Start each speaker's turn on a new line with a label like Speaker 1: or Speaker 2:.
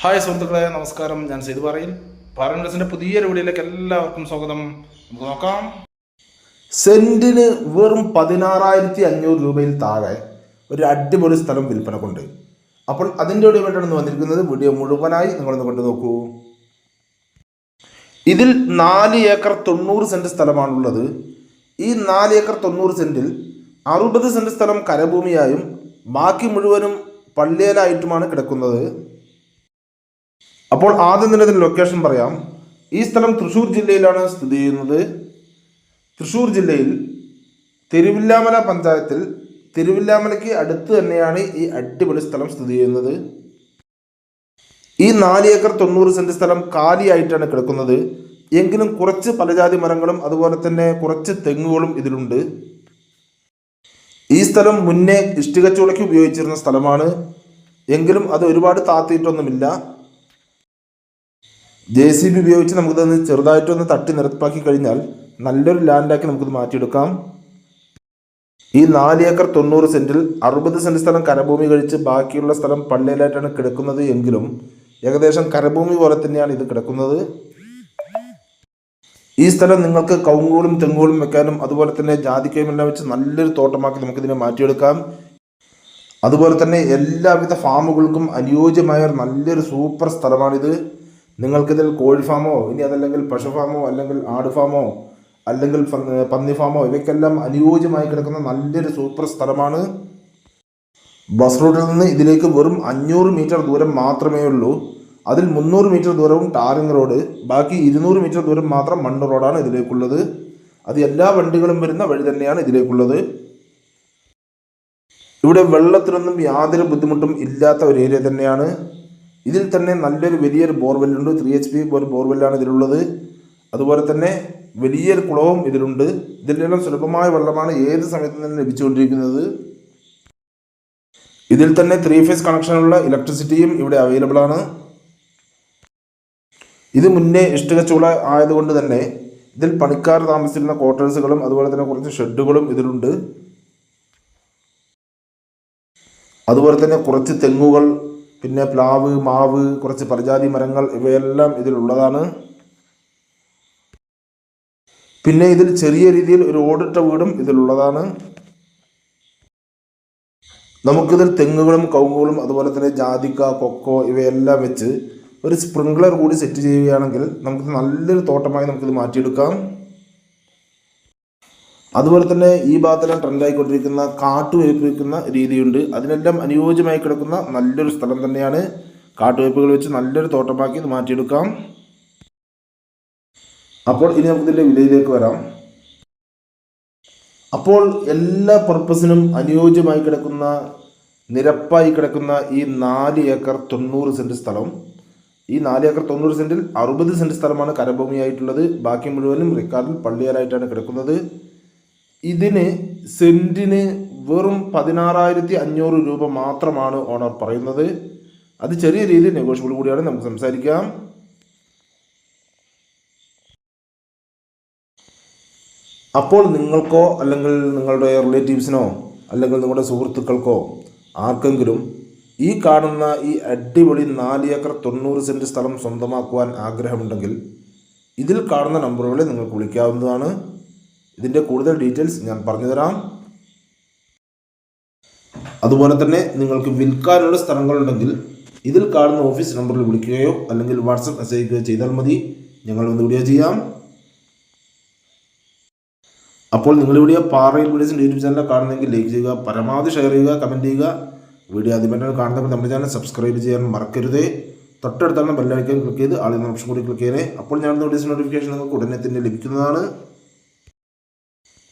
Speaker 1: Hi സുഹൃത്തുക്കളെ നമസ്കാരം. ഞാൻ സെയ്ത് പറയിൽ. പാരൻസിന്റെ പുതിയൊരു വീഡിയോയിലേക്ക് എല്ലാവർക്കും സ്വാഗതം. നമുക്ക് നോക്കാം. സെന്റിന് വെറും പതിനാറായിരത്തി അഞ്ഞൂറ് രൂപയിൽ താഴെ ഒരു അടിപൊളി സ്ഥലം വിൽപ്പനക്കുണ്ട്. അപ്പോൾ അതിന്റെ കൂടെ വേണ്ടിയാണ് വന്നിരിക്കുന്നത്. വീഡിയോ മുഴുവനായി നിങ്ങളൊന്ന് കണ്ടു നോക്കൂ. ഇതിൽ നാല് ഏക്കർ തൊണ്ണൂറ് സെന്റ് സ്ഥലമാണുള്ളത്. ഈ നാല് ഏക്കർ തൊണ്ണൂറ് സെന്റിൽ അറുപത് സെന്റ് സ്ഥലം കരഭൂമിയായും ബാക്കി മുഴുവനും പള്ളിയേലായിട്ടുമാണ് കിടക്കുന്നത്. അപ്പോൾ ആദ്യം തന്നെ ഇതിന്റെ ലൊക്കേഷൻ പറയാം. ഈ സ്ഥലം തൃശ്ശൂർ ജില്ലയിലാണ് സ്ഥിതി ചെയ്യുന്നത്. തൃശ്ശൂർ ജില്ലയിൽ തിരുവില്ലാമല പഞ്ചായത്തിൽ തിരുവില്ലാമലയ്ക്ക് അടുത്ത് തന്നെയാണ് ഈ അടിപൊളി സ്ഥലം സ്ഥിതി ചെയ്യുന്നത്. ഈ നാല് ഏക്കർ തൊണ്ണൂറ് സെന്റ് സ്ഥലം കാലിയായിട്ടാണ് കിടക്കുന്നത്. എങ്കിലും കുറച്ച് പലജാതി മരങ്ങളും അതുപോലെ തന്നെ കുറച്ച് തെങ്ങുകളും ഇതിലുണ്ട്. ഈ സ്ഥലം മുന്നേ ഇഷ്ടികച്ചുളയ്ക്ക് ഉപയോഗിച്ചിരുന്ന സ്ഥലമാണ്. എങ്കിലും അത് ഒരുപാട് താത്തിയിട്ടൊന്നുമില്ല ജെ സി ബി ഉപയോഗിച്ച് നമുക്കിതൊന്ന് ചെറുതായിട്ടൊന്ന് തട്ടി നിരപ്പാക്കി കഴിഞ്ഞാൽ നല്ലൊരു ലാൻഡാക്കി നമുക്കിത് മാറ്റിയെടുക്കാം. ഈ നാല് ഏക്കർ തൊണ്ണൂറ് സെന്റിൽ അറുപത് സെന്റ് സ്ഥലം കരഭൂമി കഴിച്ച് ബാക്കിയുള്ള സ്ഥലം പള്ളിയിലായിട്ടാണ് കിടക്കുന്നത് എങ്കിലും ഏകദേശം കരഭൂമി പോലെ തന്നെയാണ് ഇത് കിടക്കുന്നത്. ഈ സ്ഥലം നിങ്ങൾക്ക് കവുങ്ങുകളും തെങ്ങുകളും വെക്കാനും അതുപോലെ തന്നെ ജാതിക്കയും എല്ലാം വെച്ച് നല്ലൊരു തോട്ടമാക്കി നമുക്കിതിനെ മാറ്റിയെടുക്കാം. അതുപോലെ തന്നെ എല്ലാവിധ ഫാമുകൾക്കും അനുയോജ്യമായ നല്ലൊരു സൂപ്പർ സ്ഥലമാണിത്. നിങ്ങൾക്കിതിൽ കോഴി ഫാമോ ഇനി അതല്ലെങ്കിൽ പശു ഫാമോ അല്ലെങ്കിൽ ആട് ഫാമോ അല്ലെങ്കിൽ പന്നി- ഫാമോ ഇവയ്ക്കെല്ലാം അനുയോജ്യമായി കിടക്കുന്ന നല്ലൊരു സൂപ്പർ സ്ഥലമാണ് ബസ് റൂട്ടിൽ നിന്ന് ഇതിലേക്ക് വെറും അഞ്ഞൂറ് മീറ്റർ ദൂരം മാത്രമേ ഉള്ളൂ. അതിൽ മുന്നൂറ് മീറ്റർ ദൂരവും ടാറിംഗ് റോഡ് ബാക്കി ഇരുന്നൂറ് മീറ്റർ ദൂരം മാത്രം മണ്ണ് റോഡാണ് ഇതിലേക്കുള്ളത്. അത് എല്ലാ വണ്ടികളും വരുന്ന വഴി തന്നെയാണ് ഇതിലേക്കുള്ളത്. ഇവിടെ വെള്ളത്തിനൊന്നും യാതൊരു ബുദ്ധിമുട്ടും ഇല്ലാത്ത ഒരു ഏരിയ തന്നെയാണ്. ഇതിൽ തന്നെ നല്ലൊരു വലിയൊരു ബോർവെല്ലുണ്ട്. ത്രീ എച്ച് പി ഒരു ബോർവെല്ലാണ് ഇതിലുള്ളത്. അതുപോലെ തന്നെ വലിയൊരു കുളവും ഇതിലുണ്ട്. ഇതിലെല്ലാം സുലഭമായ വെള്ളമാണ് ഏത് സമയത്തും തന്നെ ലഭിച്ചുകൊണ്ടിരിക്കുന്നത്. ഇതിൽ തന്നെ ത്രീ ഫേസ് കണക്ഷനുള്ള ഇലക്ട്രിസിറ്റിയും ഇവിടെ അവൈലബിൾ ആണ്. ഇത് മുന്നേ ഇഷ്ടകച്ചുള ചൂള ആയതുകൊണ്ട് തന്നെ ഇതിൽ പണിക്കാർ താമസിക്കുന്ന ക്വാർട്ടേഴ്സുകളും അതുപോലെ തന്നെ കുറച്ച് ഷെഡുകളും ഇതിലുണ്ട്. അതുപോലെ തന്നെ കുറച്ച് തെങ്ങുകൾ പിന്നെ പ്ലാവ് മാവ് കുറച്ച് പ്രജാതി മരങ്ങൾ ഇവയെല്ലാം ഇതിലുള്ളതാണ്. പിന്നെ ഇതിൽ ചെറിയ രീതിയിൽ ഒരു ഓടിട്ട വീടും ഇതിലുള്ളതാണ്. നമുക്കിതിൽ തെങ്ങുകളും കവുങ്ങുകളും അതുപോലെ തന്നെ ജാതിക്ക കൊക്കോ ഇവയെല്ലാം വെച്ച് ഒരു സ്പ്രിംഗ്ലർ കൂടി സെറ്റ് ചെയ്യുകയാണെങ്കിൽ നമുക്ക് നല്ലൊരു തോട്ടമായി നമുക്കിത് മാറ്റിയെടുക്കാം. അതുപോലെ തന്നെ ഈ ഭാഗത്തെല്ലാം ട്രെൻഡായിക്കൊണ്ടിരിക്കുന്ന കാട്ടുവയ്പ്പിക്കുന്ന രീതിയുണ്ട്. അതിനെല്ലാം അനുയോജ്യമായി കിടക്കുന്ന നല്ലൊരു സ്ഥലം തന്നെയാണ്. കാട്ടുവയ്പ്പുകൾ വെച്ച് നല്ലൊരു തോട്ടമാക്കി ഇത് മാറ്റിയെടുക്കാം. അപ്പോൾ ഇനി നമുക്കിതിന്റെ വിലയിലേക്ക് വരാം. അപ്പോൾ എല്ലാ പർപ്പസിനും അനുയോജ്യമായി കിടക്കുന്ന നിരപ്പായി കിടക്കുന്ന ഈ നാല് ഏക്കർ തൊണ്ണൂറ് സെന്റ് സ്ഥലം. ഈ നാല് ഏക്കർ തൊണ്ണൂറ് സെന്റിൽ അറുപത് സെന്റ് സ്ഥലമാണ് കരഭൂമിയായിട്ടുള്ളത്. ബാക്കി മുഴുവനും റിക്കാർഡിൽ പള്ളിയാലായിട്ടാണ് കിടക്കുന്നത്. ഇതിന് സെന്റിന് വെറും പതിനാറായിരത്തി അഞ്ഞൂറ് രൂപ മാത്രമാണ് ഓണർ പറയുന്നത്. അത് ചെറിയ രീതിയിൽ നെഗോഷ്യബിൾ കൂടിയാണ്. നമുക്ക് സംസാരിക്കാം. അപ്പോൾ നിങ്ങൾക്കോ അല്ലെങ്കിൽ നിങ്ങളുടെ റിലേറ്റീവ്സിനോ അല്ലെങ്കിൽ നിങ്ങളുടെ സുഹൃത്തുക്കൾക്കോ ആർക്കെങ്കിലും ഈ കാണുന്ന ഈ അടിപൊളി നാല് ഏക്കർ തൊണ്ണൂറ് സെന്റ് സ്ഥലം സ്വന്തമാക്കുവാൻ ആഗ്രഹമുണ്ടെങ്കിൽ ഇതിൽ കാണുന്ന നമ്പറുകളെ നിങ്ങൾക്ക് വിളിക്കാവുന്നതാണ്. ഇതിന്റെ കൂടുതൽ ഡീറ്റെയിൽസ് ഞാൻ പറഞ്ഞുതരാം അതുപോലെ തന്നെ നിങ്ങൾക്ക് വിൽക്കാനുള്ള സ്ഥലങ്ങളുണ്ടെങ്കിൽ ഇതിൽ കാണുന്ന ഓഫീസ് നമ്പറിൽ വിളിക്കുകയോ അല്ലെങ്കിൽ വാട്സപ്പ് മെസ്സേജ് അയക്കുകയോ ചെയ്താൽ മതി. ഞങ്ങൾ ഒന്ന് വീഡിയോ ചെയ്യാം. അപ്പോൾ നിങ്ങൾ വീഡിയോ പാറയിൽ വീഡിയോസിന്റെ യൂട്യൂബ് ചാനൽ കാണുന്നെങ്കിൽ ലൈക്ക് ചെയ്യുക പരമാവധി ഷെയർ ചെയ്യുക കമന്റ് ചെയ്യുക. വീഡിയോ ആദ്യമായിട്ടാണ് കാണുന്നവർ നമ്മുടെ ചാനൽ സബ്സ്ക്രൈബ് ചെയ്യാൻ മറക്കരുത്. തൊട്ടടുത്താണ് ബെല്ലൈക്കൻ ക്ലിക്ക് ചെയ്ത് ആളിൽ ഓപ്ഷൻ കൂടി ക്ലിക്ക് ചെയ്യണേ. അപ്പോൾ ഞാൻ വീഡിയോസ് നോട്ടിഫിക്കേഷൻ നിങ്ങൾക്ക് ഉടനെ തന്നെ ലഭിക്കുന്നതാണ്.